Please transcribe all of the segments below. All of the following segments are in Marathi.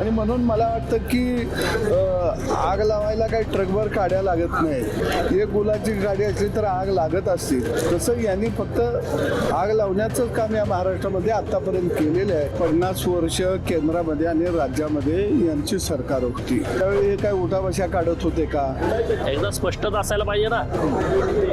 आणि म्हणून मला वाटतं की आग लावायला काही ट्रकभर काड्या लागत नाही एक गुलाची गाडी असली तर आग लागत असते तसं यांनी फक्त आग लावण्याचंच काम या महाराष्ट्रामध्ये आतापर्यंत केलेलं आहे. पन्नास वर्ष केंद्रामध्ये आणि राज्यामध्ये यांची सरकार होती. त्यावेळी हे काय उठाबशा काढत होते का? एकदा स्पष्टता असायला पाहिजे ना.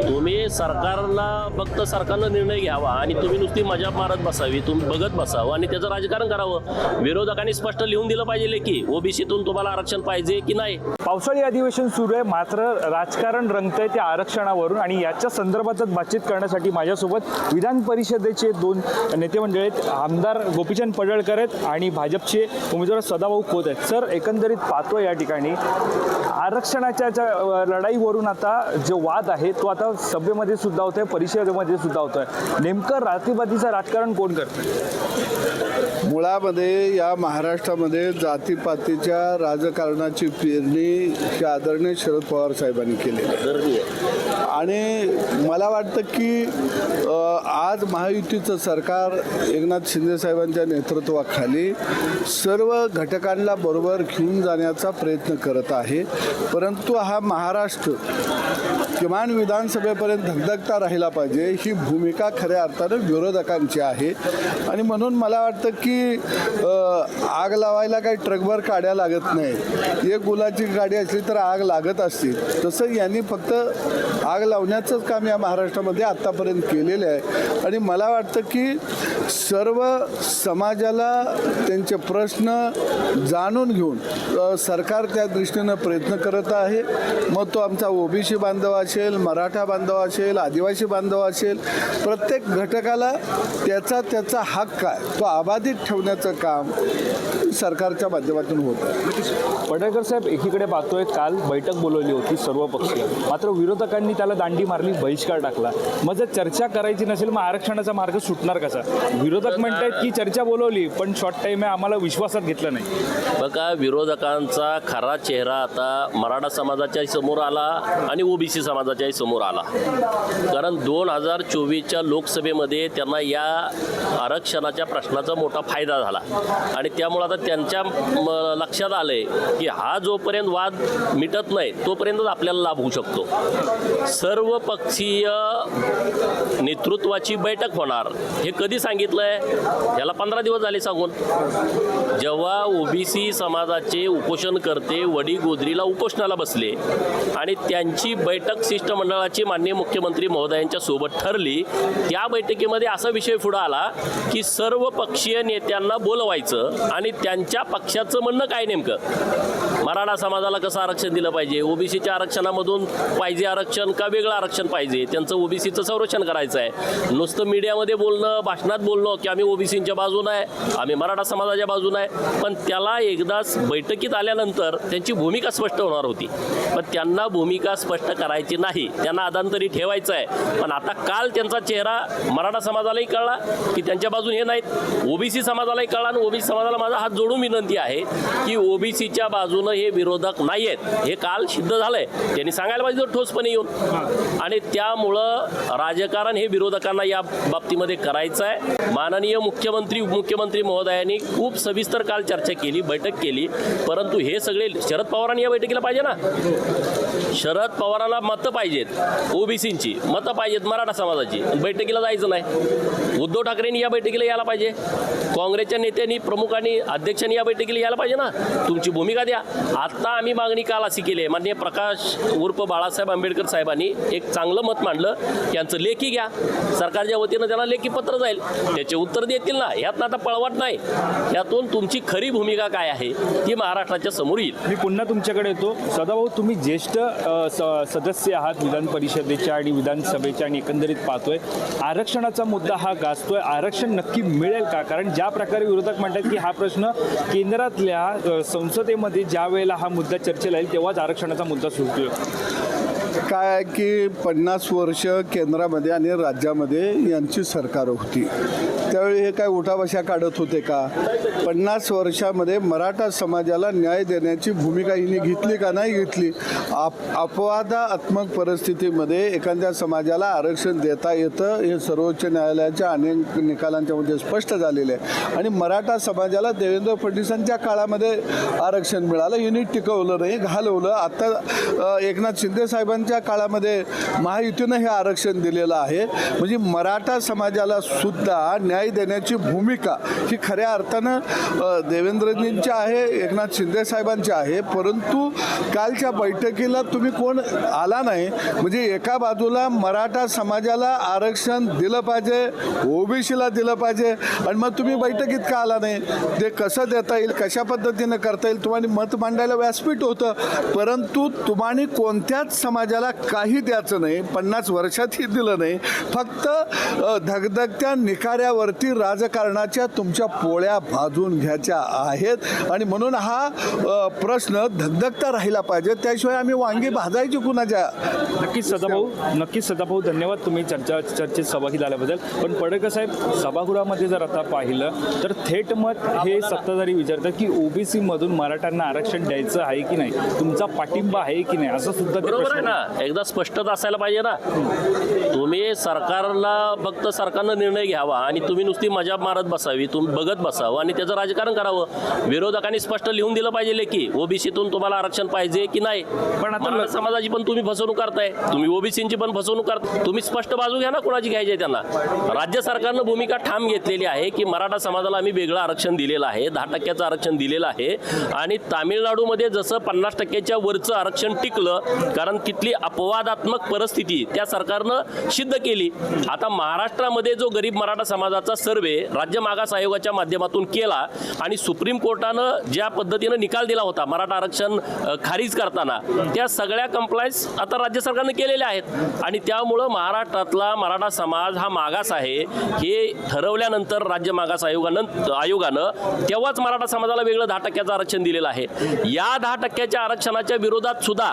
तुम्ही सरकारला फक्त सरकारनं निर्णय घ्यावा आणि तुम्ही नुसती मजा मारत बसावी तुम्ही बघत बसावं आणि त्याचं राजकारण करावं. विरोधकांनी स्पष्ट लिहून दिलं पाहिजे. की ओबीसीतून तुम्हाला आरक्षण पाहिजे की नाही? पावसाळी अधिवेशन सुरू आहे मात्र राजकारण रंगतंय त्या आरक्षणावरून आणि याच्या संदर्भातच बातचीत करण्यासाठी माझ्यासोबत विधान परिषदेचे दोन नेते मंडळी आहेत आमदार गोपीचंद पडळकर आहेत आणि भाजपचे उमेदवार सदाभाऊ खोत आहेत. सर एकंदरीत पाहतो या ठिकाणी आरक्षणाच्या ज्या, लढाईवरून आता जो वाद आहे तो आता सभेमध्ये सुद्धा होतोय परिषदेमध्ये सुद्धा होतोय. नेमकं राष्ट्रवादीचं राजकारण कोण करतं मुळामध्ये या महाराष्ट्रामध्ये जातीपातीच्या राजकारणाची पेरणी ही आदरणीय शरद पवार साहेबांनी धर्मीय आणि मला वाटतं की आज महायुतीचं सरकार एकनाथ शिंदे साहेबांच्या नेतृत्वाखाली सर्व घटकांना बरोबर घेऊन जाण्याचा प्रयत्न करत आहे. परंतु हा महाराष्ट्र किमान विधानसभेपर्यंत धगधगता राहिला पाहिजे ही भूमिका खऱ्या अर्थानं विरोधकांची आहे. आणि म्हणून मला वाटतं की आग लावायला काही ट्रकभर काड्या लागत नाही. एक गुलाची गाडी असली तर आग लागत असते. तसं यांनी फक्त आग लावण्याचंच काम या महाराष्ट्रामध्ये आत्तापर्यंत केलेलं आहे. आणि मला वाटतं की सर्व समाजाला त्यांचे प्रश्न जाणून घेऊन सरकार त्या दृष्टीनं प्रयत्न करत आहे. मग तो आमचा ओबीसी बांधव असेल मराठा बांधव असेल आदिवासी बांधव असेल प्रत्येक घटकाला त्याचा त्याचा हक्क आहे. तो अबाधित ठेवण्याचं काम सरकारच्या माध्यमातून होत आहे. पडळकर साहेब एकीकडे पाहतोय काल बैठक बोलवली होती सर्व पक्षीय मात्र विरोधकांनी त्याला दांडी मारली बहिष्कार टाकला. मग जर चर्चा करायची नसेल मग आरक्षणाचा मार्ग सुटणार कसा? विरोधक म्हणतायत की चर्चा बोलवली पण शॉर्ट टाईम आहे आम्हाला विश्वासात घेतलं नाही. बघा विरोधकांचा खरा चेहरा आता मराठा समाजाच्याही समोर आला आणि ओबीसी समाजाच्याही समोर आला. कारण दोन हजार चोवीसच्या लोकसभेमध्ये त्यांना या आरक्षणाच्या प्रश्नाचा मोठा फायदा झाला. आणि त्यामुळं आता त्यांच्या लक्षात आलंय की हा जोपर्यंत वाद मिटत नाही तोपर्यंतच आपल्याला लाभ होऊ शकतो. सर्व पक्षीय नेतृत्वाची बैठक होणार हे कधी सांगितलंय? याला पंधरा दिवस झाले सांगून. जेव्हा ओबीसी समाजाचे उपोषणकर्ते वडी गोदरीला उपोषणाला बसले आणि त्यांची बैठक शिष्टमंडळाची माननीय मुख्यमंत्री महोदयांच्या सोबत ठरली त्या बैठकीमध्ये असा विषय पुढे आला की सर्व पक्षीय नेत्यांना बोलवायचं आणि त्यांच्या पक्षाचं म्हणणं काय नेमकं? मराठा समाजाला कसं आरक्षण दिलं पाहिजे? ओबीसीच्या आरक्षणामधून पाहिजे आरक्षण का वेगळं आरक्षण पाहिजे? त्यांचं ओबीसीचं संरक्षण करायचं आहे. नुसतं मीडियामध्ये बोलणं भाषणात बोलणं की आम्ही ओबीसींच्या बाजून आहे आम्ही मराठा समाजाच्या बाजून आहे. पण त्याला एकदाच बैठकीत आल्यानंतर त्यांची भूमिका स्पष्ट होणार होती. पण त्यांना भूमिका स्पष्ट करायची नाही. त्यांना अदांतरी ठेवायचं आहे. पण आता काल त्यांचा चेहरा मराठा समाजालाही कळला की त्यांच्या बाजून हे नाहीत. ओबीसी समाजालाही कळला आणि ओबीसी समाजाला माझा हात जोडून विनंती आहे की ओबीसीच्या बाजूनं हे विरोधक नाही आहेत हे काल सिद्ध झालंय. त्यांनी सांगायला पाहिजे ठोसपणे येऊन. आणि त्यामुळं राजकारण हे विरोधकांना या बाबतीमध्ये करायचं आहे माननीय मुख्यमंत्री उपमुख्यमंत्री महोदयांनी खूप सविस्तर काल चर्चा केली बैठक केली. परंतु हे सगळे शरद पवारांनी या बैठकीला पाहिजे ना? शरद पवाराला मतं पाहिजेत. ओबीसींची मतं पाहिजेत मराठा समाजाची. बैठकीला जायचं नाही. उद्धव ठाकरेंनी या बैठकीला यायला पाहिजे. काँग्रेसच्या नेत्यांनी प्रमुखांनी अध्यक्षांनी या बैठकीला यायला पाहिजे ना. तुमची भूमिका द्या. आत्ता आम्ही मागणी काल अशी केली आहे. माननीय प्रकाश उर्फ बाळासाहेब आंबेडकर साहेबांनी एक चांगलं मत मांडलं. त्यांचं लेखी घ्या. सरकारच्या वतीनं त्यांना लेखी पत्र जाईल. त्याचे उत्तर देतील ना. यातनं आता पळवट नाही. यातून तुमची खरी भूमिका काय आहे ती महाराष्ट्राच्या समोर येईल. मी पुन्हा तुमच्याकडे येतो. सदाभाऊ तुम्ही ज्येष्ठ स- सदस्य आहात विधान परिषदेच्या आणि विधानसभेच्या आणि एकंदरीत पाहतोय. आरक्षणाचा मुद्दा हा गाजतोय. आरक्षण नक्की मिळेल का? कारण ज्या प्रकारे विरोधक म्हणतात की हा प्रश्न केंद्रातल्या संसदेमध्ये ज्या वेळेला हा मुद्दा चर्चेला येईल तेव्हाच आरक्षणाचा मुद्दा सुटतोय. काय आहे की पन्नास वर्ष केंद्रामध्ये आणि राज्यामध्ये यांची सरकार होती. त्यावेळी हे काय उठाबशा काढत होते का? पन्नास वर्षामध्ये मराठा समाजाला न्याय देण्याची भूमिका हिने घेतली का नाही घेतली? आप अपवादात्मक परिस्थितीमध्ये एखाद्या समाजाला आरक्षण देता येतं हे सर्वोच्च न्यायालयाच्या अनेक निकालांच्यामध्ये स्पष्ट झालेले आहे. आणि मराठा समाजाला देवेंद्र फडणवीसांच्या काळामध्ये आरक्षण मिळालं हिने टिकवलं नाही घालवलं. आता एकनाथ शिंदे साहेबांच्या काळामध्ये महायुतीनं हे आरक्षण दिलेलं आहे. म्हणजे मराठा समाजाला सुद्धा न्याय देण्याची भूमिका ही खऱ्या अर्थानं देवेंद्रजींची आहे एकनाथ शिंदे साहेबांची आहे. परंतु कालच्या बैठकीला तुम्ही कोण आला नाही? म्हणजे एका बाजूला मराठा समाजाला आरक्षण दिलं पाहिजे ओबीसीला दिलं पाहिजे आणि मग तुम्ही बैठकीत का आला नाही? ते कसं देता येईल कशा पद्धतीनं करता येईल? तुम्हाला मत मांडायला व्यासपीठ होतं. परंतु तुम्हाला कोणत्याच समाजाला काही द्यायचं नाही पन्नास वर्षातही दिलं नाही. फक्त धगधगत्या निकाऱ्यावरती राजकारणाच्या तुमच्या पोळ्या भाजून घ्यायच्या आहेत. आणि म्हणून हा प्रश्न धगधगता राहिला पाहिजे. त्याशिवाय आम्ही वांगी भाजायची कुणाच्या नक्कीच सदाभाऊ नक्कीच सदाभाऊ धन्यवाद तुम्ही चर्चा चर्चेत सहभागी झाल्याबद्दल. पण पडळकर साहेब सभागृहामध्ये जर आता पाहिलं तर थेट मत हे सत्ताधारी विचारतात की ओबीसी मधून मराठ्यांना आरक्षण द्यायचं आहे की नाही? तुमचा पाठिंबा आहे की नाही? असं सुद्धा एकदा स्पष्टता असायला पाहिजे ना. तुम्ही सरकारला फक्त सरकारनं निर्णय घ्यावा आणि तुम्ही नुसती मजा मारत बसावी तुम्ही बघत बसावं आणि त्याचं राजकारण करावं. विरोधकांनी स्पष्ट लिहून दिलं पाहिजे की ओबीसीतून तुम्हाला आरक्षण पाहिजे की नाही? पण आता समाजाची पण तुम्ही फसवणूक करताय. तुम्ही ओबीसीची पण फसवणूक करताय तुम्ही स्पष्ट बाजू घ्या ना कोणाची घ्यायची आहे त्यांना. राज्य सरकारनं भूमिका ठाम घेतलेली आहे की मराठा समाजाला आम्ही वेगळं आरक्षण दिलेलं आहे दहा टक्क्याचं आरक्षण दिलेलं आहे. आणि तामिळनाडूमध्ये जसं पन्नास टक्क्याच्या वरचं आरक्षण टिकलं कारण तिथली अपवादात्मक परिस्थिती त्या सरकारनं सिद्ध केली? आता महाराष्ट्रामध्ये जो गरीब मराठा समाजाचा सर्वे राज्य मागास आयोगाच्या माध्यमातून केला आणि सुप्रीम कोर्टानं ज्या पद्धतीनं निकाल दिला होता मराठा आरक्षण खारीज करताना त्या सगळ्या कंप्लायन्स आता राज्य सरकारनं केलेल्या आहेत. आणि त्यामुळं महाराष्ट्रातला मराठा समाज हा मागास आहे. हे ठरवल्यानंतर राज्य मागास आयोगानं आयोगानं तेव्हाच मराठा समाजाला वेगळं दहा टक्क्याचं आरक्षण दिलेलं आहे. या दहा टक्क्याच्या आरक्षणाच्या विरोधात सुद्धा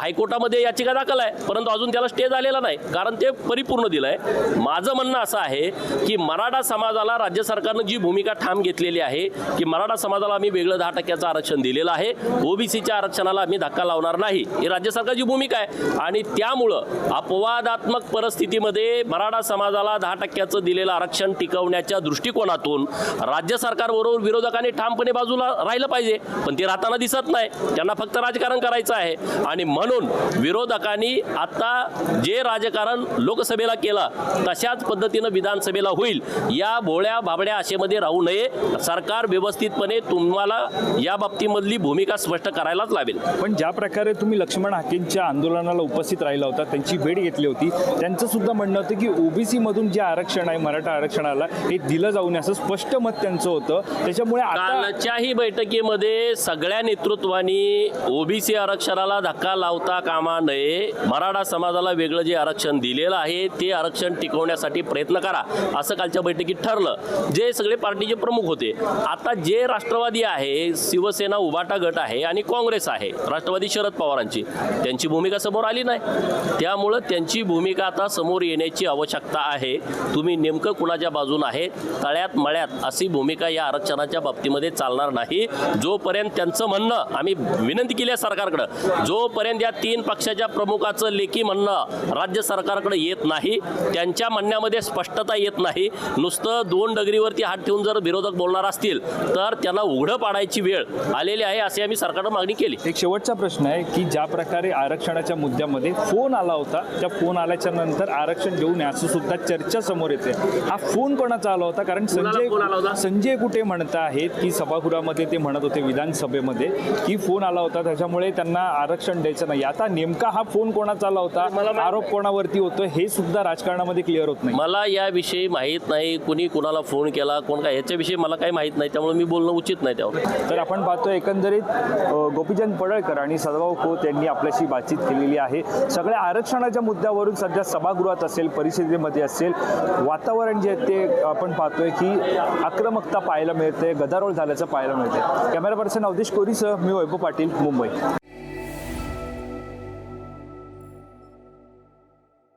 हायकोर्टामध्ये हायकोर्टामध्ये याचिका दाखल आहे. परंतु अजून त्याला स्टे झालेला नाही. कारण ते परिपूर्ण दिलं आहे माझं म्हणणं असं आहे की मराठा समाजाला राज्य सरकारनं जी भूमिका ठाम घेतलेली आहे की मराठा समाजाला आम्ही वेगळं दहा टक्क्याचं आरक्षण दिलेलं आहे. ओबीसीच्या आरक्षणाला आम्ही धक्का लावणार नाही. ही राज्य सरकारची भूमिका आहे. आणि त्यामुळं अपवादात्मक परिस्थितीमध्ये मराठा समाजाला दहा टक्क्याचं दिलेलं आरक्षण टिकवण्याच्या दृष्टिकोनातून राज्य सरकारबरोबर विरोधकांनी ठामपणे बाजूला राहिलं पाहिजे. पण ते राहताना दिसत नाही. त्यांना फक्त राजकारण करायचं आहे. आणि म्हणून विरोधकांनी आता जे राजकारण लोकसभेला केलं तशाच पद्धतीनं विधानसभेला होईल. या भोळ्या भाबड्या आशेमध्ये राहू नये. सरकार व्यवस्थितपणे तुम्हाला या बाबतीमधली भूमिका स्पष्ट करायलाच लावेल. पण ज्या प्रकारे तुम्ही लक्ष्मण हाकेंच्या आंदोलनाला उपस्थित राहिला होता त्यांची भेट घेतली होती त्यांचं सुद्धा म्हणणं होतं की ओबीसी मधून जे आरक्षण आहे मराठा आरक्षणाला हे दिलं जाऊ नये असं स्पष्ट मत त्यांचं होतं. त्याच्यामुळे कालच्याही बैठकीमध्ये सगळ्या नेतृत्वानी ओबीसी आरक्षणाला धक्का लावता कामा नये मराठा समाजाला वेगळं जे आरक्षण दिलेलं आहे ते आरक्षण टिकवण्यासाठी प्रयत्न करा असं कालच्या बैठकीत ठरलं. जे सगळे पार्टीचे प्रमुख होते. आता जे राष्ट्रवादी आहे शिवसेना उभाटा गट आहे आणि काँग्रेस आहे राष्ट्रवादी शरद पवारांची त्यांची भूमिका समोर आली नाही. त्यामुळं त्यांची भूमिका आता समोर येण्याची आवश्यकता आहे. तुम्ही नेमकं कुणाच्या बाजून आहे? तळ्यात मळ्यात अशी भूमिका या आरक्षणाच्या बाबतीमध्ये चालणार नाही. जोपर्यंत त्यांचं म्हणणं आम्ही विनंती केली आहे सरकारकडं जोपर्यंत या तीन पक्षाच्या प्रमुखाचं लेखी म्हणणं राज्य सरकारकडे येत नाही त्यांच्या म्हणण्यामध्ये स्पष्टता येत नाही. नुसतं दोन डगरीवरती हात ठेवून जर विरोधक बोलणार असतील तर त्यांना उघडं पाडायची वेळ आलेली आहे अशी आम्ही सरकारनं मागणी केली. एक शेवटचा प्रश्न आहे की ज्या प्रकारे आरक्षणाच्या मुद्द्यामध्ये फोन आला होता त्या फोन आल्याच्यानंतर आरक्षण देऊ नये असं सुद्धा चर्चा समोर येते. हा फोन कोणाचा आला होता? कारण संजय फोन आला होता? संजय कुठे म्हणत आहेत की सभागृहामध्ये ते म्हणत होते विधानसभेमध्ये की फोन आला होता त्याच्यामुळे त्यांना आरक्षण द्यायचं नाही. आता नेमका हा फोन कोणाचा आला होता? आरोप कोणावरती होतो हे सुद्धा राजकारणामध्ये क्लिअर होत नाही. मला याविषयी माहीत नाही कुणी कुणाला फोन केला कोण काय याच्याविषयी मला काही माहीत नाही त्यामुळे मी बोलणं उचित नाही त्यावर. तर आपण पाहतो एकंदरीत गोपीचंद पडळकर आणि सदाभाऊ खोत यांनी आपल्याशी बातचीत केलेली आहे. सगळ्या आरक्षणाच्या मुद्द्यावरून सध्या सभागृहात असेल परिषदेमध्ये असेल वातावरण जे आहे ते आपण पाहतोय की आक्रमकता पाहायला मिळते गदारोळ झाल्याचं पाहायला मिळते कॅमेरा पर्सन अवधेश कोरीसह मी वैभव पाटील मुंबई.